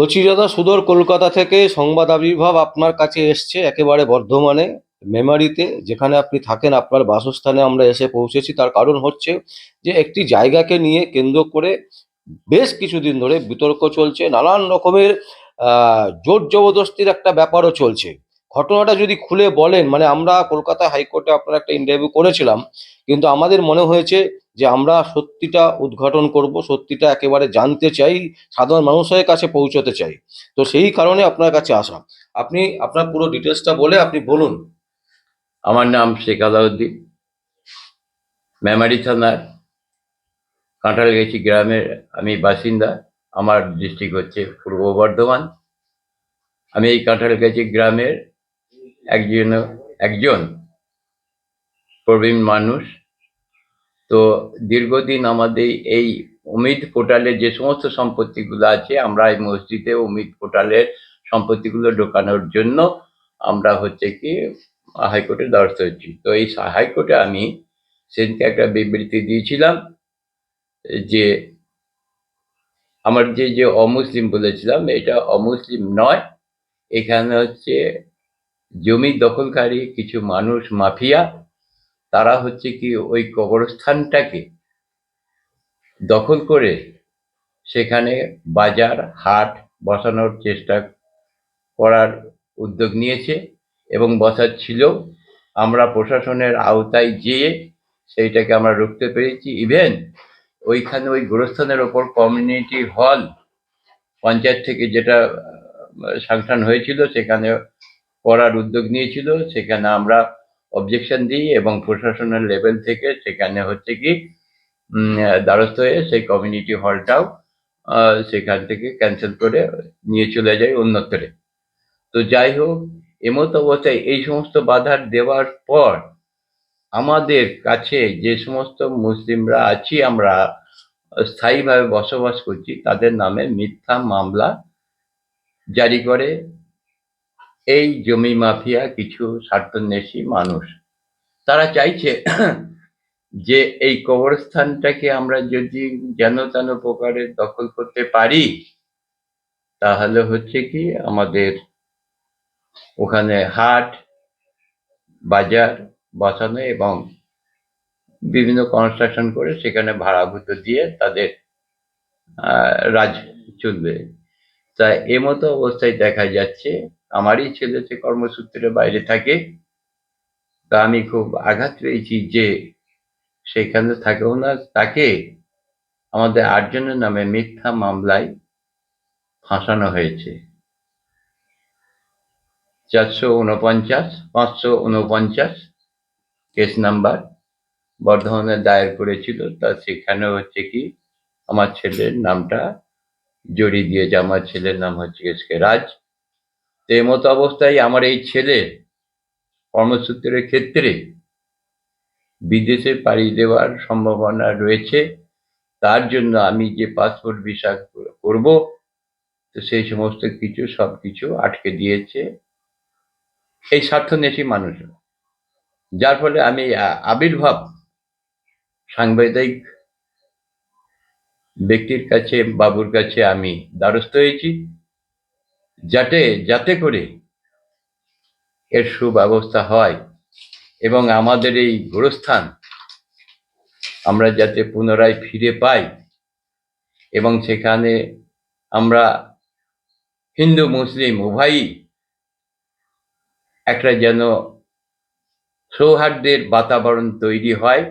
দাদা সুদূর কলকাতা থেকে সংবাদ আবির্ভাব আপনার কাছে এসছে, একেবারে বর্ধমানে, মেমারিতে, যেখানে আপনি থাকেন, আপনার বাসস্থানে আমরা এসে পৌঁছেছি। তার কারণ হচ্ছে যে একটি জায়গাকে নিয়ে কেন্দ্র করে বেশ কিছুদিন ধরে বিতর্ক চলছে, নানান রকমের জোর জবরদস্তির একটা ব্যাপারও চলছে। ঘটনাটা যদি খুলে বলেন মানে আমরা কলকাতা হাইকোর্টে আপনার একটা ইন্টারভিউ করেছিলাম, কিন্তু আমাদের মনে হয়েছে যে আমরা সত্যিটা উদ্ঘাটন করব, সত্যিটা একেবারে জানতে চাই, সাধারণ মানুষের কাছে পৌঁছতে চাই। তো সেই কারণে আপনার কাছে আসা। আপনি, আপনার পুরো ডিটেলসটা বলে আপনি বলুন। আমার নাম শেখ আলাউদ্দিন। মেমারি থানার কাঁঠালগাছি গ্রামের আমি বাসিন্দা। আমার ডিস্ট্রিক্ট হচ্ছে পূর্ব বর্ধমান। আমি এই কাঁঠালগাছি গ্রামের একজন একজন প্রবীণ মানুষ। তো দীর্ঘদিন আমাদের এই অমিত পোর্টালে যে সমস্ত সম্পত্তিগুলো আছে, আমরা এই মসজিদে অমিত পোর্টালের সম্পত্তিগুলো ঢোকানোর জন্য আমরা হচ্ছে কি হাইকোর্টের দ্বারস্থ হচ্ছি তো এই হাইকোর্টে আমি সেদিনকে একটা বিবৃতি দিয়েছিলাম যে আমার যে যে অমুসলিম বলেছিলাম, এটা অমুসলিম নয়, এখানে হচ্ছে জমি দখলকারী কিছু মানুষ, মাফিয়া তারা হচ্ছে কি ওই কবরস্থানটাকে দখল করে সেখানে বাজার, হাট বসানোর চেষ্টা করার উদ্যোগ নিয়েছে এবং বসার ছিল। আমরা প্রশাসনের আওতায় যেয়ে সেইটাকে আমরা রুখতে পেরেছি। ইভেন ওইখানে ওই গোরস্থানের ওপর কমিউনিটি হল পঞ্চায়েত থেকে যেটা সাংসান হয়েছিল সেখানে করার উদ্যোগ নিয়েছিল। সেখানে আমরা অবজেকশন দিই এবং প্রশাসনের লেভেল থেকে সেখানে হচ্ছে কি দ্বারস্থ হয়ে সেই কমিউনিটি হলটাও সেখান থেকে ক্যান্সেল করে নিয়ে চলে যায় অন্যত্রে। তো যাই হোক, এমত অবস্থায় এই সমস্ত বাধার দেওয়ার পর আমাদের কাছে যে সমস্ত মুসলিমরা আছি আমরা, স্থায়ীভাবে বসবাস করছি, তাদের নামে মিথ্যা মামলা জারি করে এই জমি মাফিয়া কিছু স্বার্থন্বেষী মানুষ। তারা চাইছে যে এই কবরস্থানটাকে আমরা যদি যেন তেন প্রকারে দখল করতে পারি, তাহলে হচ্ছে কি আমাদের ওখানে হাট, বাজার বসানো এবং বিভিন্ন কনস্ট্রাকশন করে সেখানে ভাড়াভূত দিয়ে তাদের রাজ চলবে। তা এমতো অবস্থায় দেখা যাচ্ছে আমারই ছেলে সে কর্মসূত্রে বাইরে থাকে, তা আমি খুব আঘাত পেয়েছি যে সেখানে থাকেও না। তাকে আমাদের আটজনের নামে মিথ্যা মামলায় ফাঁসানো হয়েছে। চারশো উনপঞ্চাশ, পাঁচশো উনপঞ্চাশ কেস নাম্বার বর্ধমানে দায়ের করেছিল। তা সেখানে হচ্ছে কি আমার ছেলের নামটা জড়িয়ে দিয়েছে। আমার ছেলের নাম হচ্ছে এস রাজ। তো মতো অবস্থায় আমার এই ছেলে কর্মসূত্রের ক্ষেত্রে বিদেশে পাড়ি দেওয়ার সম্ভাবনা রয়েছে। তার জন্য আমি যে পাসপোর্ট ভিসা করব, তো সেই সমস্ত কিছু সব কিছু আটকে দিয়েছে এই স্বার্থন্বেষী মানুষ যার ফলে আমি আবির্ভাব সাংবিধানিক ব্যক্তির কাছে, বাবুর কাছে আমি দ্বারস্থ হয়েছি। যাতে যাতে করে এর সুব্যবস্থা হয় এবং আমাদের এই গোরস্থান আমরা যাতে পুনরায় ফিরে পাই এবং সেখানে আমরা হিন্দু, মুসলিম উভয়ই একটা যেন সৌহার্দ্যের বাতাবরণ তৈরি হয়,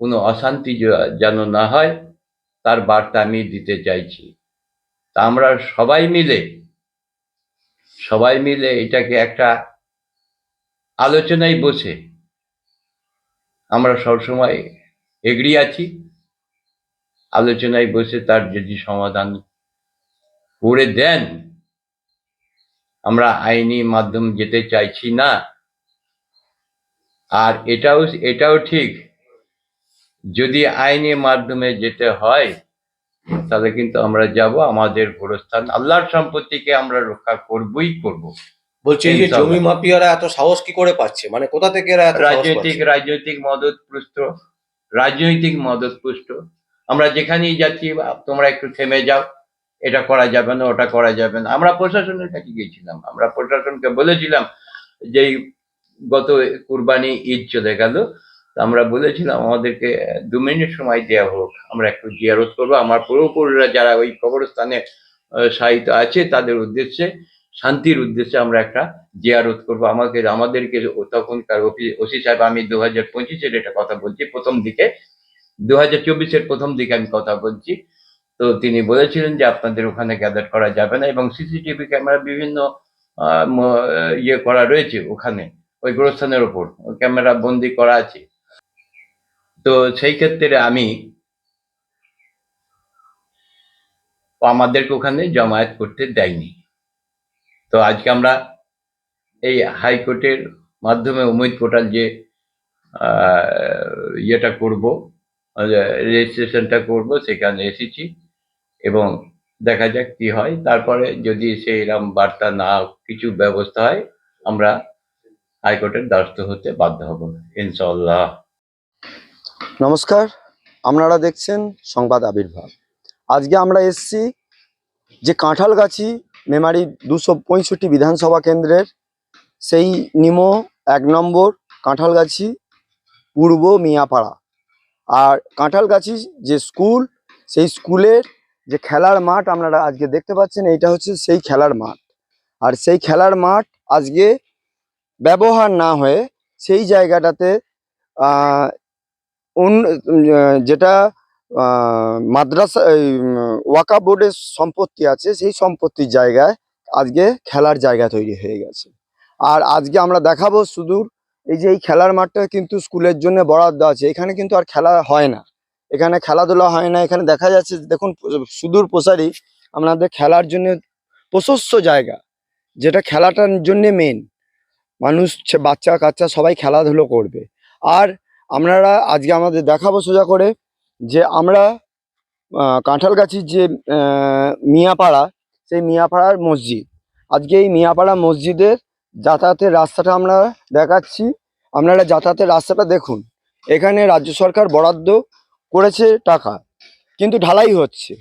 কোনো অশান্তি যেন না হয়, তার বার্তা আমি দিতে চাইছি। তা আমরা সবাই মিলে সবাই মিলে এটাকে একটা আলোচনায় বসে। আমরা সবসময় এগ্রি আছি। আলোচনায় বসে তার যদি সমাধান করে দেন, আমরা আইনি মাধ্যম যেতে চাইছি না। আর এটাও এটাও ঠিক। যদি আইনি মাধ্যমে যেতে হয় তাহলে কিন্তু আমরা যাব আমাদের গোরস্থান। আল্লাহর সম্পত্তিকে আমরা রক্ষা করবই করব। বলছি এই যে জমি মাফিয়ারা এত সাহস কি করে পাচ্ছে? মানে কোথা থেকে এরা এত রাজনৈতিক মদত পুষ্ট। রাজনৈতিক মদত পুষ্ট। আমরা যেখানেই যাচ্ছি তোমরা একটু থেমে যাও। এটা করা যাবে না ওটা করা যাবে না। আমরা প্রশাসনের কাছে গিয়েছিলাম। আমরা প্রশাসনকে বলেছিলাম যে গত কুরবানি ঈদ চলে গেল। আমরা বলেছিলাম আমাদেরকে দু মিনিট সময় দেওয়া হোক, আমরা একটু জিয়ারত করব। আমার পূর্বপুরুষরা যারা ওই কবরস্থানে শায়িত আছে, তাদের উদ্দেশ্যে, শান্তির উদ্দেশ্যে আমরা একটা জিয়ারত করব। আমাকে, আমাদেরকে তখনকার ওসি সাহেব, আমি দু হাজার পঁচিশের এটা কথা বলছি, প্রথম দিকে দু হাজার চব্বিশের প্রথম দিকে আমি কথা বলছি। তো তিনি বলেছিলেন যে আপনাদের ওখানে গ্যাদার করা যাবে না এবং সিসিটিভি ক্যামেরা বিভিন্ন ইয়ে করা রয়েছে ওখানে, ওই গোরস্থানের ওপর, ক্যামেরা বন্দি করা আছে। তো সেই ক্ষেত্রে আমি আমাদেরকে ওখানে জমায়েত করতে দেয়নি। তো আজকে আমরা এই হাইকোর্টের মাধ্যমে উমেদ পোর্টাল যে ইয়েটা করব, রেজিস্ট্রেশনটা করব, সেখানে এসেছি এবং দেখা যাক কি হয়। তারপরে যদি সেই সেইরকম বার্তা না, কিছু ব্যবস্থা হয়, আমরা হাইকোর্টের দ্বারস্থ হতে বাধ্য হব। ইনশাল্লাহ নমস্কার, আপনারা দেখছেন সংবাদ আবির্ভাব। আজকে আমরা এসছি যে কাঁঠালগাছি মেমারি দুশো পঁয়ষট্টি বিধানসভা কেন্দ্রের সেই নিমো এক নম্বর কাঁঠালগাছি পূর্ব মিয়াপাড়া। আর কাঁঠালগাছি যে স্কুল, সেই স্কুলের যে খেলার মাঠ আপনারা আজকে দেখতে পাচ্ছেন, এইটা হচ্ছে সেই খেলার মাঠ। আর সেই খেলার মাঠ আজকে ব্যবহার না হয়ে সেই জায়গাটাতে আহ, যেটা মাদ্রাসা ওয়াকা বোর্ডের সম্পত্তি আছে সেই সম্পত্তির জায়গায় আজকে খেলার জায়গা তৈরি হয়ে গেছে। আর আজকে আমরা দেখাবো সুদূর এই যে এই খেলার মাঠটা কিন্তু স্কুলের জন্য বরাদ্দ আছে এখানে কিন্তু আর খেলা হয় না। এখানে খেলাধুলা হয় না এখানে দেখা যাচ্ছে দেখুন সুদূর প্রসারী আমাদের খেলার জন্য প্রশস্ত জায়গা যেটা খেলাটার জন্য মেন মানুষ বাচ্চা কাচ্চা সবাই খেলাধুলো করবে। আর আপনারা আজকে আমাদের দেখাবো সোজা করে যে আমরা কাঁঠালগাছির যে মিয়াপাড়া, সেই মিয়াপাড়ার মসজিদ। আজকে এই মিয়াপাড়া মসজিদের যাতায়াতের রাস্তাটা আমরা দেখাচ্ছি। আপনারা যাতায়াতের রাস্তাটা দেখুন। এখানে রাজ্য সরকার বরাদ্দ করেছে টাকা, কিন্তু ঢালাই হচ্ছে।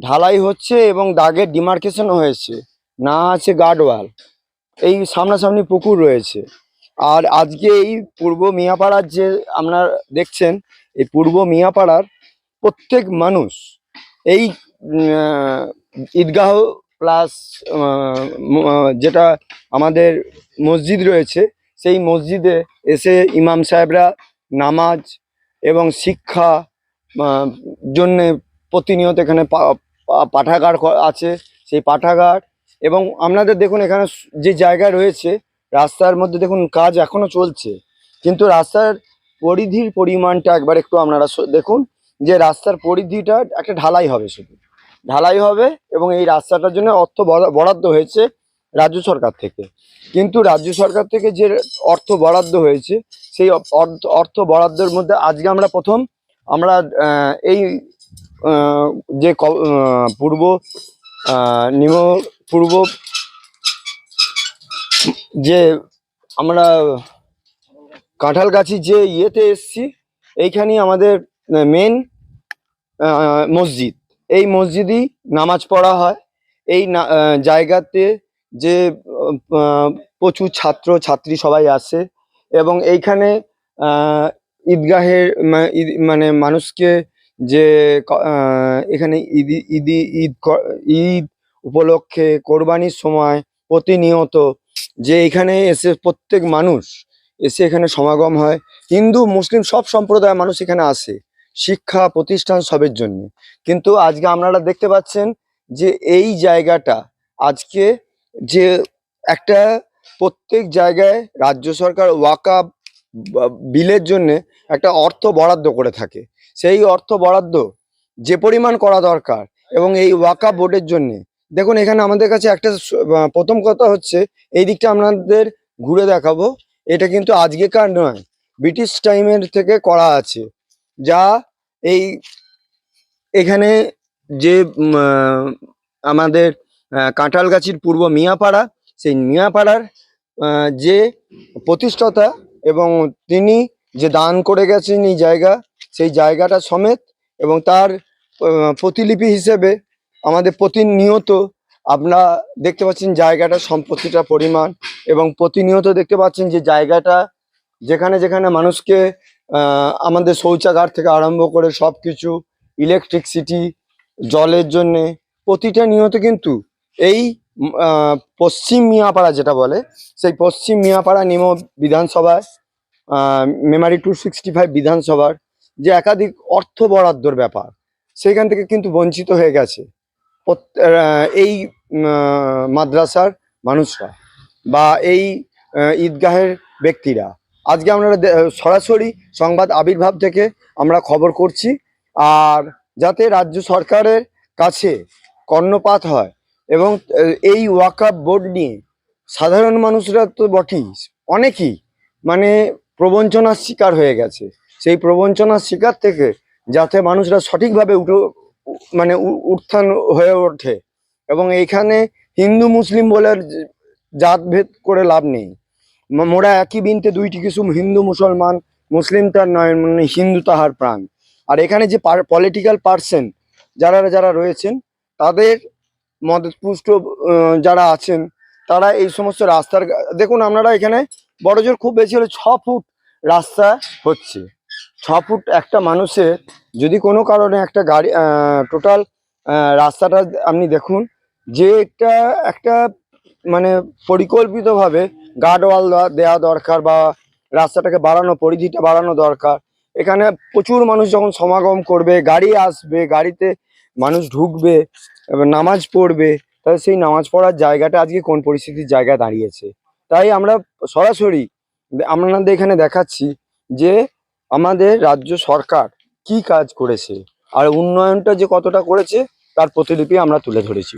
ঢালাই হচ্ছে এবং দাগের ডিমার্কেশন হয়েছে। না আছে গার্ডওয়াল। এই সামনাসামনি পুকুর রয়েছে। আর আজকে এই পূর্ব মিয়াপাড়ার যে আপনারা দেখছেন, এই পূর্ব মিয়াপাড়ার প্রত্যেক মানুষ এই ঈদগাহ প্লাস যেটা আমাদের মসজিদ রয়েছে, সেই মসজিদে এসে ইমাম সাহেবরা নামাজ এবং শিক্ষা জন্যে প্রতিনিয়ত এখানে পাঠাগার আছে, সেই পাঠাগার এবং আপনাদের দেখুন এখানে যে জায়গা রয়েছে রাস্তার মধ্যে দেখুন কাজ এখনও চলছে। কিন্তু রাস্তার পরিধির পরিমাণটা একবার একটু আপনারা দেখুন যে রাস্তার পরিধিটা একটা ঢালাই হবে শুধু। ঢালাই হবে এবং এই রাস্তাটার জন্য অর্থ বরা- বরাদ্দ হয়েছে রাজ্য সরকার থেকে। কিন্তু রাজ্য সরকার থেকে যে অর্থ বরাদ্দ হয়েছে, সেই অর্থ বরাদ্দের মধ্যে আজকে আমরা প্রথম আমরা এই যে পূর্ব নিম, পূর্ব যে আমরা কাঁঠালগাছি যে ইয়েতে এসছি, এইখানেই আমাদের মেন মসজিদ। এই মসজিদই নামাজ পড়া হয়। এই জায়গাতে যে প্রচুর ছাত্র, ছাত্রী সবাই আসে এবং এইখানে ঈদগাহের ঈদ- মানে মানুষকে যে এখানে ঈদ, ঈদি, ঈদ ঈদ উপলক্ষে কোরবানির সময় প্রতিনিয়ত যে এখানে এসে প্রত্যেক মানুষ এসে এখানে সমাগম হয়। হিন্দু, মুসলিম সব সম্প্রদায়ের মানুষ এখানে আসে। শিক্ষা, প্রতিষ্ঠান সবের জন্য। কিন্তু আজকে আপনারা দেখতে পাচ্ছেন যে এই জায়গাটা আজকে যে একটা প্রত্যেক জায়গায় রাজ্য সরকার ওয়াকা বিলের জন্য একটা অর্থ বরাদ্দ করে থাকে। সেই অর্থ বরাদ্দ যে পরিমাণ করা দরকার এবং এই ওয়াকা বোর্ডের জন্য দেখুন এখানে আমাদের কাছে একটা প্রথম কথা হচ্ছে এই দিকটা আপনাদের ঘুরে দেখাবো। এটা কিন্তু আজকেকার নয় ব্রিটিশ টাইমের থেকে করা আছে। যা এই এখানে যে আমাদের আহ, কাঁঠালগাছির পূর্ব মিয়াপাড়া সেই মিয়াপাড়ার যে প্রতিষ্ঠাতা এবং তিনি যে দান করে গেছেন এই জায়গা সেই জায়গাটা সমেত এবং তার প্রতিলিপি হিসেবে আমাদের প্রতিনিয়ত আপনারা দেখতে পাচ্ছেন জায়গাটা সম্পত্তিটা পরিমাণ এবং প্রতিনিয়ত দেখতে পাচ্ছেন যে জায়গাটা যেখানে যেখানে মানুষকে আমাদের শৌচাগার থেকে আরম্ভ করে সব কিছু ইলেকট্রিসিটি জলের জন্যে প্রতিটা নিয়ত কিন্তু এই পশ্চিম মিয়াপাড়া যেটা বলে, সেই পশ্চিম মিয়াপাড়া নিম বিধানসভায় মেমারি টু সিক্সটি ফাইভ বিধানসভার যে একাধিক অর্থ বরাদ্দর ব্যাপার, সেইখান থেকে কিন্তু বঞ্চিত হয়ে গেছে। এই মাদ্রাসার মানুষরা বা এই ঈদগাহের ব্যক্তিরা। আজকে আমরা সরাসরি সংবাদ আবির্ভাব থেকে আমরা খবর করছি। আর যাতে রাজ্য সরকারের কাছে কর্ণপাত হয় এবং এই ওয়াকাপ বোর্ড নিয়ে সাধারণ মানুষরা তো বটেই। অনেকেই মানে প্রবঞ্চনার শিকার হয়ে গেছে। সেই প্রবঞ্চনার শিকার থেকে যাতে মানুষরা সঠিকভাবে উঠে মানে উত্থান হয়ে ওঠে। এবং এইখানে হিন্দু, মুসলিম বলে জাতভেদ করে লাভ নেই। মোরা একই বিনতে দুইটি কিছু হিন্দু, মুসলমান, মুসলিম তার নয় মানে হিন্দু তাহার প্রাণ। আর এখানে যে পলিটিক্যাল পার্সন যারা যারা রয়েছেন, তাদের মদতপুষ্ট যারা আছেন, তারা এই সমস্ত রাস্তার দেখুন আপনারা এখানে বড় জোর খুব বেশি হলে ছ ফুট রাস্তা হচ্ছে। ছ ফুট একটা মানুষের যদি কোনো কারণে একটা গাড়ি টোটাল রাস্তাটা আপনি দেখুন, যে একটা একটা মানে পরিকল্পিতভাবে গার্ডওয়াল দেওয়া দরকার বা রাস্তাটাকে বাড়ানো, পরিধিটা বাড়ানো দরকার। এখানে প্রচুর মানুষ যখন সমাগম করবে, গাড়ি আসবে, গাড়িতে মানুষ ঢুকবে নামাজ পড়বে, তাহলে সেই নামাজ পড়ার জায়গাটা আজকে কোন পরিস্থিতির জায়গায় দাঁড়িয়েছে? তাই আমরা সরাসরি আপনাদের এখানে দেখাচ্ছি যে আমাদের রাজ্য সরকার কি কাজ করেছে? আর উন্নয়নটা যে কতটা করেছে, তার প্রতিলিপি আমরা তুলে ধরেছি।